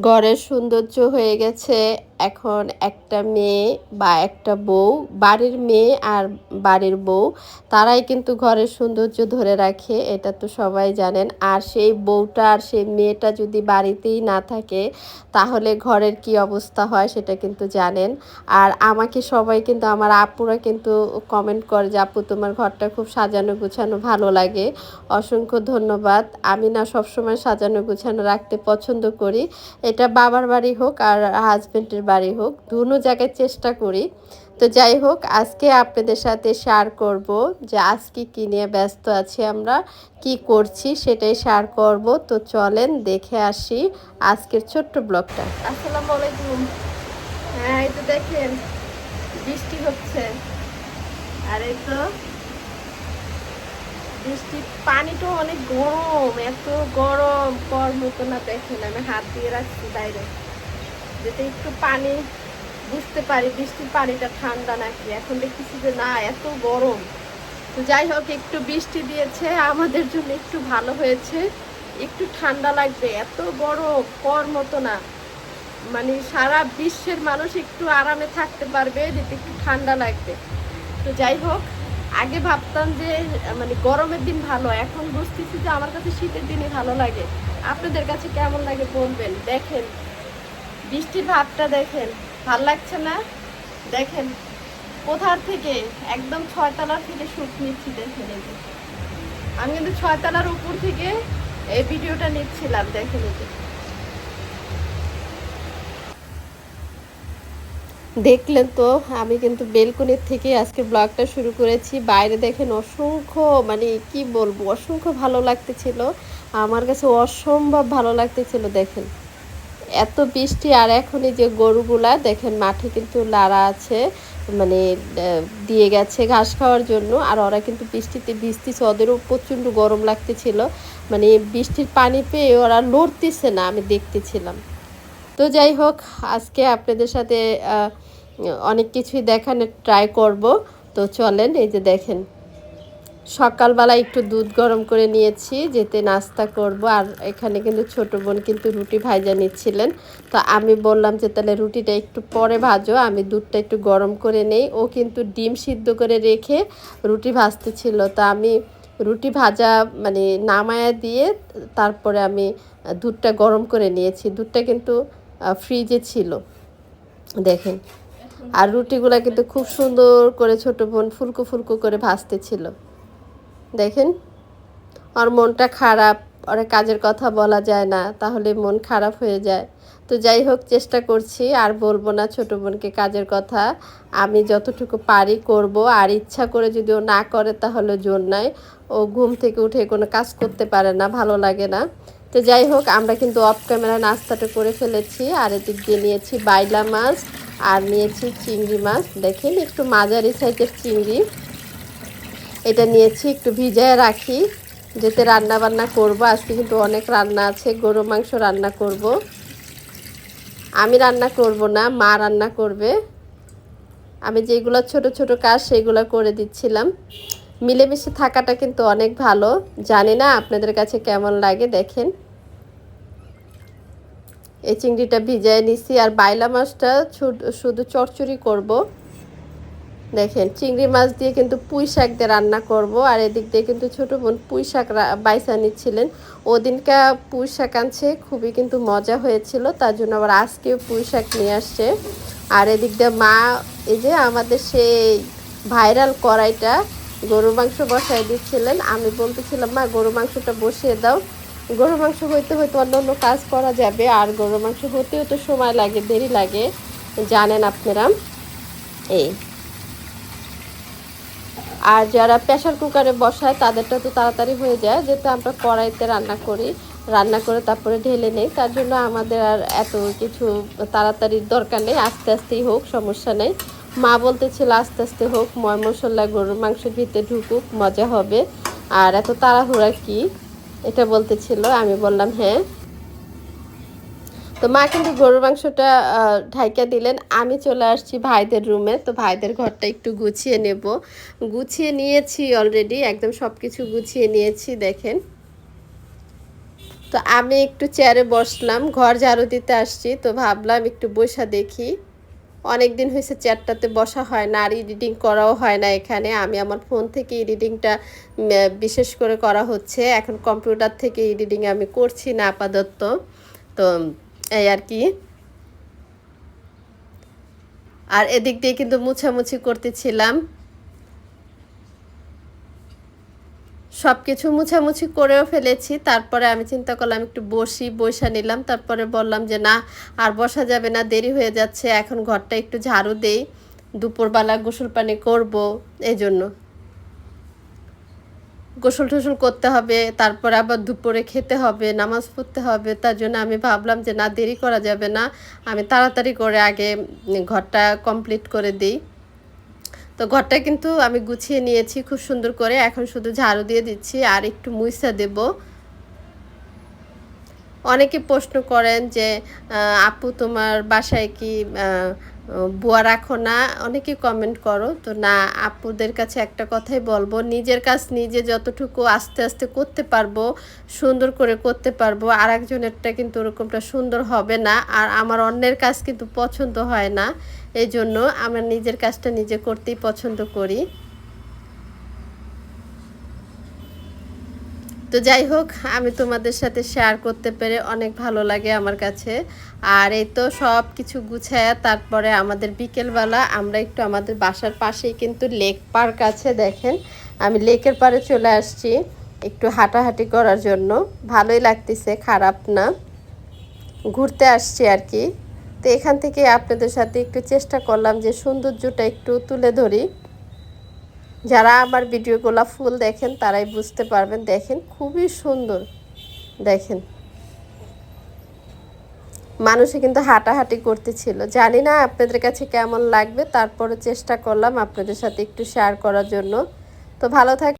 ঘরের সৌন্দর্য হয়ে গেছে। এখন একটা মেয়ে বা একটা বউ, বাড়ির মেয়ে আর বাড়ির বউ, তারাই কিন্তু ঘরের সৌন্দর্য ধরে রাখে, এটা তো সবাই জানেন। আর সেই বউটা আর সেই মেয়েটা যদি বাড়িতেই না থাকে, তাহলে ঘরের কি অবস্থা হয় সেটা কিন্তু জানেন। আর আমাকে সবাই কিন্তু, আমার আপুরা কিন্তু কমেন্ট করে যে, আপু, তোমার ঘরটা খুব সাজানো গুছানো ভালো লাগে। অসংখ্য ধন্যবাদ। আমি না সবসময় সাজানো গুছানো রাখতে পছন্দ করি। এটা বাবার বাড়ি হোক আর হাজব্যান্ডের বাড়ি হোক, দুনো জায়গায় চেষ্টা করি। তো যাই হোক, আজকে আপনাদের সাথে শেয়ার করব যে আজকে কী নিয়ে ব্যস্ত আছি আমরা, কি করছি সেটাই শেয়ার করব। তো চলেন দেখে আসি আজকের ছোট্ট ব্লগটা। আসসালামু আলাইকুম। হ্যাঁ এই তো দেখেন, বৃষ্টি হচ্ছে। আর এই তো বৃষ্টির পানিটা অনেক গরম, এত গরম কর মতো না দেখেন, আমি হাত দিয়ে রাখছি বাইরে। যাতে একটু পানি বুঝতে পারি, বৃষ্টির পানিটা ঠান্ডা নাকি? এখন দেখতেছি যে না, এত গরম। তো যাই হোক, একটু বৃষ্টি দিয়েছে, আমাদের জন্য একটু ভালো হয়েছে। একটু ঠান্ডা লাগবে, এত গরম, কর মতো না। মানে সারা বিশ্বের মানুষ একটু আরামে থাকতে পারবে, যেতে একটু ঠান্ডা লাগবে। তো যাই হোক, আগে ভাবতাম যে মানে গরমের দিন ভালো, এখন বুঝতেছি যে আমার কাছে শীতের দিনই ভালো লাগে। আপনাদের কাছে কেমন লাগে বলবেন, দেখেন। বৃষ্টির ভাবটা দেখেন, ভালো লাগছে না? দেখেন, কোথার থেকে? একদম ছয়তলার থেকে সুখ নিচ্ছি, দেখেন এই যে। আমি কিন্তু ছয়তলার উপর থেকে এই ভিডিওটা নিচ্ছিলাম, দেখেন এই যে। দেখলেন তো, আমি কিন্তু বেলকনির থেকে আজকে ব্লগটা শুরু করেছি। বাইরে দেখেন অসংখ্য মানে কি বলব, অসংখ্য ভালো লাগতেছিল। আমার কাছে অসম্ভব ভালো লাগতেছিল, দেখেন। এত বৃষ্টি আর এখন এই যে গরুগুলা, দেখেন মাঠে কিন্তু লাড়া আছে মানে দিয়ে গেছে ঘাস খাওয়ার জন্য, আর ওরা কিন্তু বৃষ্টিতে ভিজতেছে, ওদেরও প্রচণ্ড গরম লাগতেছিল। মানে বৃষ্টির পানি পেয়ে ওরা লড়তেছে না, আমি দেখতেছিলাম। তো যাই হোক, আজকে আপনাদের সাথে অনেক কিছুই দেখানোর ট্রাই করব। তো চলেন, এই যে দেখেন। সকালবেলা একটু দুধ গরম করে নিয়েছি, যেতে নাস্তা করব। আর এখানে কিন্তু ছোট বোন কিন্তু রুটি ভাজা নিচ্ছিলেন। তো আমি বললাম যে তাহলে রুটিটা একটু পরে ভাজো, আমি দুধটা একটু গরম করে নেই। ও কিন্তু ডিম সিদ্ধ করে রেখে রুটি ভাজতে ছিল তো আমি রুটি ভাজা মানে নামায়া দিয়ে তারপরে আমি দুধটা গরম করে নিয়েছি। দুধটা কিন্তু ফ্রিজে ছিল। দেখেন। আর রুটিগুলা কিন্তু খুব সুন্দর করে ছোট বোন ফুলকো ফুলকো করে ভাজতেছিল। দেখেন ওর মনটা খারাপ আর কাজের কথা বলা যায় না, তাহলে মন খারাপ হয়ে যায়। তো যাই হোক, চেষ্টা করছি, আর বলব না ছোট বোনকে কাজের কথা। আমি যতটুকু পারি করব, আর ইচ্ছা করে যদি ও না করে, তাহলে জোর নাই। ও ঘুম থেকে উঠে কোনো কাজ করতে পারে না, ভালো লাগে না। তো যাই হোক, আমরা কিন্তু অফ ক্যামেরা নাস্তাটা করে ফেলেছি, আর এদিক দিয়ে নিয়েছি বাইলা মাছ, আর নিয়েছি চিংড়ি মাছ। দেখেন, একটু মাঝারি সাইজের চিংড়ি। এটা নিয়েছি, একটু ভিজায় রাখি। যেতে রান্না বান্না করব, আজকে কিন্তু অনেক রান্না আছে, গরু মাংস রান্না করব। আমি রান্না করব না, মা রান্না করবে। আমি যেগুলো ছোট ছোট কাজ সেগুলো করে দিচ্ছিলাম। মিলেমিশে থাকাটা কিন্তু অনেক ভালো। জানি না আপনাদের কাছে কেমন লাগে, দেখেন। এই চিংড়িটা ভিজায় নিছি, আর বাইলা মাছটা শুধু- চচ্চড়ি করব। দেখেন, চিংড়ি মাছ দিয়ে কিন্তু পুঁই শাক দিয়ে রান্না করব। আর এদিক দিয়ে কিন্তু ছোটো বোন পুঁই শাক বাইসা নিচ্ছিলেন। ওদিনকা পুঁই শাক আনছে, খুবই কিন্তু মজা হয়েছিল। তার জন্য আবার আজকেও পুঁই শাক নিয়ে আসছে। আর এদিক দিয়ে মা, এই যে আমাদের সেই ভাইরাল কড়াইটা গরু মাংস বসাই দিচ্ছিলেন। আমি বলতেছিলাম, মা গরু মাংসটা বসিয়ে দাও। গরু মাংস হইতে হয়তো অন্য অন্য কাজ করা যাবে। আর গরু মাংস হতেও তো সময় লাগে, দেরি লাগে। জানেন আপনারা? এই আর যারা প্রেশার কুকারে বসায়, তাদেরটা তো তাড়াতাড়ি হয়ে যায়। যেহেতু আমরা কড়াইতে রান্না করি, রান্না করে তারপরে ঢেলে নেই, তার জন্য আমাদের আর এত কিছু তাড়াতাড়ির দরকার নেই। আস্তে আস্তেই হোক, সমস্যা নেই। মা বলতেছিল, আস্তে আস্তে হোক, ময় মশলা, গরুর মাংসের ভিতরে ঢুকুক, মজা হবে। আর এত তাড়াহুড়া কি? এটা বলতেছিল, আমি বললাম হ্যাঁ। তো মা কিন্তু গরুর মাংসটা ঢাইকা দিলেন। আমি চলে আসছি ভাইদের রুমে, তো ভাইদের ঘরটা একটু গুছিয়ে নেব। গুছিয়ে নিয়েছি অলরেডি একদম সব কিছু গুছিয়ে নিয়েছি, দেখেন। তো তো আমি একটু চেয়ারে বসলাম, ঘর ঝাড়ু দিতে আসছি, তো ভাবলাম একটু বসা দেখি। অনেক দিন হয়েছে চেয়ারটাতে বসা হয় না, আর এডিটিং করাও হয় না এখানে। আমি আমার ফোন থেকে এডিটিংটা বিশেষ করে করা হচ্ছে। এখন কম্পিউটার থেকে এডিটিং আমি করছি না আপাতত। তো এই আর কি। আর এদিক দিয়ে কিন্তু মুছামুছি করতেছিলাম। সব কিছু মুছামুছি করেও ফেলেছি। তারপরে আমি চিন্তা করলাম, একটু বসি বসা নিলাম। তারপরে বললাম যে, না, আর বসা যাবে না, দেরি হয়ে যাচ্ছে। এখন ঘরটা একটু ঝাড়ু দেই। দুপুরবেলা গোসল পানি করব। এই জন্য। গোসল টোসল করতে হবে, তারপর আবার দুপুরে খেতে হবে, নামাজ পড়তে হবে, তার জন্য আমি ভাবলাম যে না, দেরি করা যাবে না, আমি তাড়াতাড়ি করে আগে ঘরটা কমপ্লিট করে দিই। তো ঘরটা কিন্তু আমি গুছিয়ে নিয়েছি খুব সুন্দর করে, এখন শুধু ঝাড়ু দিয়ে দিচ্ছি আর একটু মুইসা দেব। অনেকে প্রশ্ন করেন যে আপু তোমার বাসায় কি বুয়া রাখো না, অনেকে কমেন্ট করো। তো না, আপুদের কাছে একটা কথাই বলব, নিজের কাজ নিজে যতটুকু আস্তে আস্তে করতে পারব, সুন্দর করে করতে পারব আর একজনেরটা কিন্তু ওরকমটা সুন্দর হবে না। আর আমার অন্যের কাজ কিন্তু পছন্দ হয় না এই জন্য আমার নিজের কাজটা নিজে করতেই পছন্দ করি। তো যাই হোক, আমি তোমাদের সাথে শেয়ার করতে পেরে অনেক ভালো লাগে আমার কাছে। আর এই তো সব কিছু গুছায় তারপরে আমাদের বিকেলবেলা আমরা একটু আমাদের বাসার পাশেই কিন্তু লেক পার্ক আছে, দেখেন। আমি লেকের পাড়ে চলে আসছি একটু হাঁটাহাঁটি করার জন্য। ভালোই লাগতেছে, খারাপ না। ঘুরতে আসছি আর কি। তো এখান থেকে আপনাদের সাথে একটু চেষ্টা করলাম যে সৌন্দর্যটা একটু তুলে ধরি। যারা আমার ভিডিওগুলো ফুল দেখেন, তারাই বুঝতে পারবেন। দেখেন, খুবই সুন্দর। দেখেন। মানুষে কিন্তু হাঁটাহাঁটি করতেছিল। জানি না আপনাদের কাছে কেমন লাগবে তারপরে চেষ্টা করলাম আপনাদের সাথে একটু শেয়ার করার জন্য। তো ভালো থাক